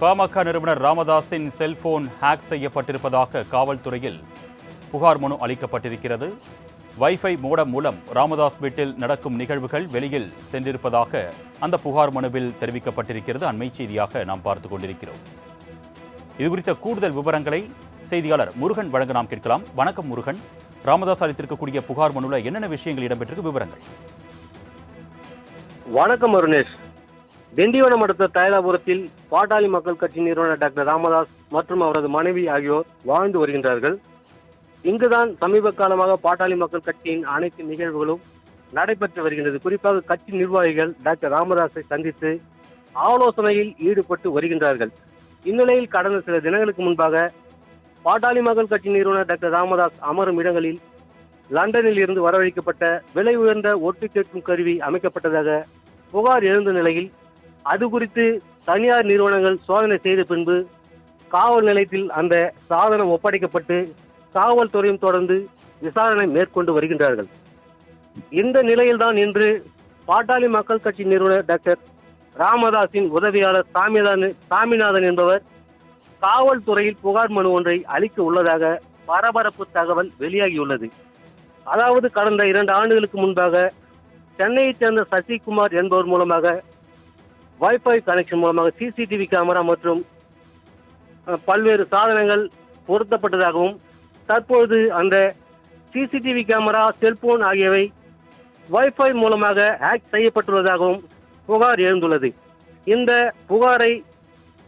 பாமக நிறுவனர் ராமதாஸின் cellphone hack செய்யப்பட்டிருப்பதாக காவல்துறையில் புகார் மனு அளிக்கப்பட்டிருக்கிறது. வைஃபை மோடம் மூலம் ராமதாஸ் வீட்டில் நடக்கும் நிகழ்வுகள் வெளியில் சென்றிருப்பதாக அந்த புகார் மனுவில் தெரிவிக்கப்பட்டிருக்கிறது. அண்மை செய்தியாக நாம் பார்த்து கொண்டிருக்கிறோம். இது குறித்த கூடுதல் விவரங்களை செய்தியாளர் முருகன் வழங்க நாம் கேட்கலாம். வணக்கம் முருகன். ராமதாஸ் அளித்திருக்கக்கூடிய புகார் மனுவில் என்னென்ன விஷயங்கள் இடம்பெற்றிருக்கு? விவரங்கள். வணக்கம் அருணேஷ். திண்டிவனம் அடுத்த தைலாபுரத்தில் பாட்டாளி மக்கள் கட்சி நிறுவனர் டாக்டர் ராமதாஸ் மற்றும் அவரது மனைவி ஆகியோர் வாழ்ந்து வருகின்றார்கள். இங்குதான் சமீப காலமாக பாட்டாளி மக்கள் கட்சியின் அனைத்து நிகழ்வுகளும் நடைபெற்று வருகின்றது. குறிப்பாக கட்சி நிர்வாகிகள் டாக்டர் ராமதாஸை சந்தித்து ஆலோசனையில் ஈடுபட்டு வருகின்றார்கள். இந்நிலையில் கடந்த சில தினங்களுக்கு முன்பாக பாட்டாளி மக்கள் கட்சி நிறுவனர் டாக்டர் ராமதாஸ் அமரும் இடங்களில் லண்டனில் இருந்து வரவழைக்கப்பட்ட விலை உயர்ந்த ஒட்டு கேட்கும் கருவி அமைக்கப்பட்டதாக புகார் எழுந்த நிலையில் அது குறித்து தனியார் நிறுவனங்கள் சோதனை செய்த பின்பு காவல் நிலையத்தில் அந்த சாதனம் ஒப்படைக்கப்பட்டு காவல்துறையும் தொடர்ந்து விசாரணை மேற்கொண்டு வருகின்றார்கள். இந்த நிலையில்தான் இன்று பாட்டாளி மக்கள் கட்சி நிறுவனர் டாக்டர் ராமதாஸின் உதவியாளர் சாமிநாதன் சாமிநாதன் என்பவர் காவல்துறையில் புகார் மனு ஒன்றை அளிக்க உள்ளதாக பரபரப்பு தகவல் வெளியாகியுள்ளது. அதாவது கடந்த இரண்டு ஆண்டுகளுக்கு முன்பாக சென்னையைச் சேர்ந்த சசிகுமார் என்பவர் மூலமாக வைஃபை கனெக்ஷன் மூலமாக சிசிடிவி கேமரா மற்றும் பல்வேறு சாதனங்கள் பொருத்தப்பட்டதாகவும் தற்போது அந்த சிசிடிவி கேமரா செல்போன் ஆகியவை வைஃபை மூலமாக ஹேக் செய்யப்பட்டுள்ளதாகவும் புகார் எழுந்துள்ளது. இந்த புகாரை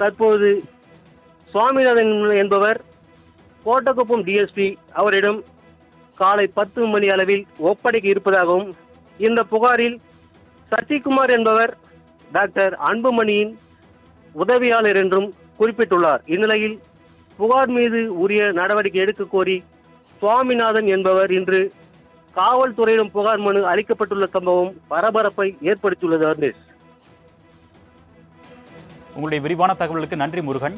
தற்போது சுவாமிநாதன் என்பவர் கோட்டக்குப்பம் டிஎஸ்பி அவரிடம் காலை பத்து மணி அளவில் ஒப்படைக்க இருப்பதாகவும் இந்த புகாரில் சசிகுமார் என்பவர் டாக்டர் அன்புமணியின் உதவியாளர் என்றும் குறிப்பிட்டுள்ளார். இந்நிலையில் புகார் மீது உரிய நடவடிக்கை எடுக்க கோரி சுவாமிநாதன் என்பவர் இன்று காவல்துறையிடம் புகார் மனு அளிக்கப்பட்டுள்ள சம்பவம் பரபரப்பை ஏற்படுத்தியுள்ளது அர்னேஷ் உங்களுடைய விரிவான தகவலுக்கு நன்றி முருகன்.